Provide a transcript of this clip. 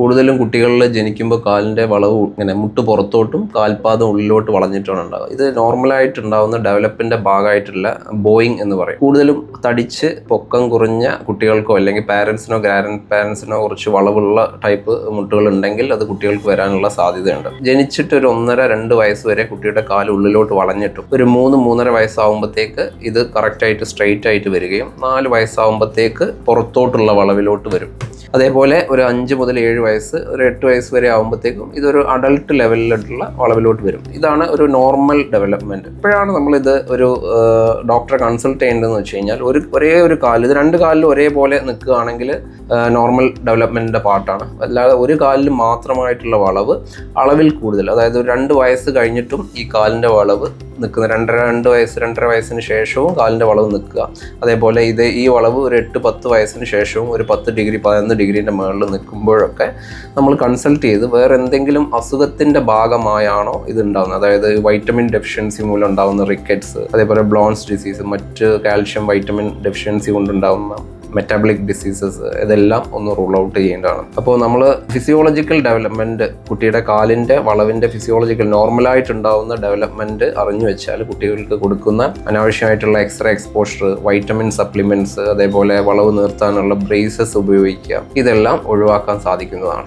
കൂടുതലും കുട്ടികളിൽ ജനിക്കുമ്പോൾ കാലിന്റെ വളവ് ഇങ്ങനെ മുട്ട് പുറത്തോട്ടും കാൽപാദം ഉള്ളിലോട്ട് വളഞ്ഞിട്ടാണ് ഉണ്ടാകുക ഇത് നോർമലായിട്ട് ഉണ്ടാകുന്ന ഡെവലപ്പിന്റെ ഭാഗമായിട്ടുള്ള ബോയിങ് എന്ന് പറയും. കൂടുതലും തടിച്ച് പൊക്കം കുറഞ്ഞ കുട്ടികൾക്കോ അല്ലെങ്കിൽ പാരൻസിനോ ഗ്രാൻഡ് പാരൻസിനോ കുറച്ച് വളവുള്ള ടൈപ്പ് മുട്ടുകൾ ഉണ്ടെങ്കിൽ അത് കുട്ടികൾക്ക് വരാനുള്ള സാധ്യതയുണ്ട്. ജനിച്ചിട്ട് ഒരു ഒന്നര രണ്ട് വയസ്സ് വരെ കുട്ടിയുടെ കാൽ ഉള്ളിലോട്ട് വളഞ്ഞിട്ടും ഒരു മൂന്ന് മൂന്നര വയസ്സാകുമ്പോഴത്തേക്ക് ഇത് കറക്റ്റായിട്ട് സ്ട്രെയിറ്റ് ആയിട്ട് വരികയും നാല് വയസ്സാകുമ്പോഴത്തേക്ക് പുറത്തോട്ടുള്ള വളവിലോട്ട് വരും. അതേപോലെ ഒരു അഞ്ച് മുതൽ ഏഴ് വയസ്സ് ഒരു എട്ട് വയസ്സ് വരെ ആകുമ്പോഴത്തേക്കും ഇതൊരു അഡൾട്ട് ലെവലിലുള്ള വളവിലോട്ട് വരും. ഇതാണ് ഒരു നോർമൽ ഡെവലപ്മെന്റ് ഇപ്പോഴാണ് നമ്മളിത് ഒരു ഡോക്ടറെ കൺസൾട്ട് ചെയ്യേണ്ടതെന്ന് വെച്ച് കഴിഞ്ഞാൽ ഒരു ഒരേ ഒരു കാലിൽ ഇത് രണ്ട് കാലിലും ഒരേപോലെ നിൽക്കുകയാണെങ്കിൽ നോർമൽ ഡെവലപ്മെന്റിന്റെ പാർട്ടാണ് അല്ലാതെ ഒരു കാലിൽ മാത്രമായിട്ടുള്ള വളവ് അളവിൽ കൂടുതൽ. അതായത് രണ്ട് വയസ്സ് കഴിഞ്ഞിട്ടും ഈ കാലിന്റെ വളവ് നിൽക്കുന്ന രണ്ടര രണ്ട് വയസ്സ് രണ്ടര വയസ്സിന് ശേഷവും കാലിന്റെ വളവ് നിൽക്കുക. അതേപോലെ ഇത് ഈ വളവ് ഒരു എട്ട് പത്ത് വയസ്സിന് ശേഷവും ഒരു പത്ത് ഡിഗ്രി പതിനൊന്ന് ഡിഗ്രീന്റെ മുകളിൽ നിൽക്കുമ്പോഴൊക്കെ നമ്മൾ കൺസൾട്ട് ചെയ്ത് വേറെ എന്തെങ്കിലും അസുഖത്തിന്റെ ഭാഗമായാണോ ഇത് ഉണ്ടാകുന്നത് അതായത് വൈറ്റമിൻ ഡെഫിഷ്യൻസി മൂലം ഉണ്ടാകുന്ന റിക്കറ്റ്സ് അതേപോലെ ബ്ലോൺസ് ഡിസീസ് മറ്റ് കാൽഷ്യം വൈറ്റമിൻ ഡെഫിഷ്യൻസി കൊണ്ടുണ്ടാകുന്ന മെറ്റാബോളിക് ഡിസീസസ് ഇതെല്ലാം ഒന്ന് റൂൾ ഔട്ട് ചെയ്യേണ്ടതാണ്. അപ്പോൾ നമ്മൾ ഫിസിയോളജിക്കൽ ഡെവലപ്മെന്റ് കുട്ടിയുടെ കാലിന്റെ വളവിന്റെ ഫിസിയോളജിക്കൽ നോർമലായിട്ടുണ്ടാവുന്ന ഡെവലപ്മെന്റ് അറിഞ്ഞു വെച്ചാൽ കുട്ടികൾക്ക് കൊടുക്കുന്ന അനാവശ്യമായിട്ടുള്ള എക്സ്റേ എക്സ്പോഷർ വൈറ്റമിൻ സപ്ലിമെന്റ്സ് അതേപോലെ വളവ് നിർത്താനുള്ള ബ്രേസസ് ഉപയോഗിക്കുക ഇതെല്ലാം ഒഴിവാക്കാൻ സാധിക്കുന്നതാണ്.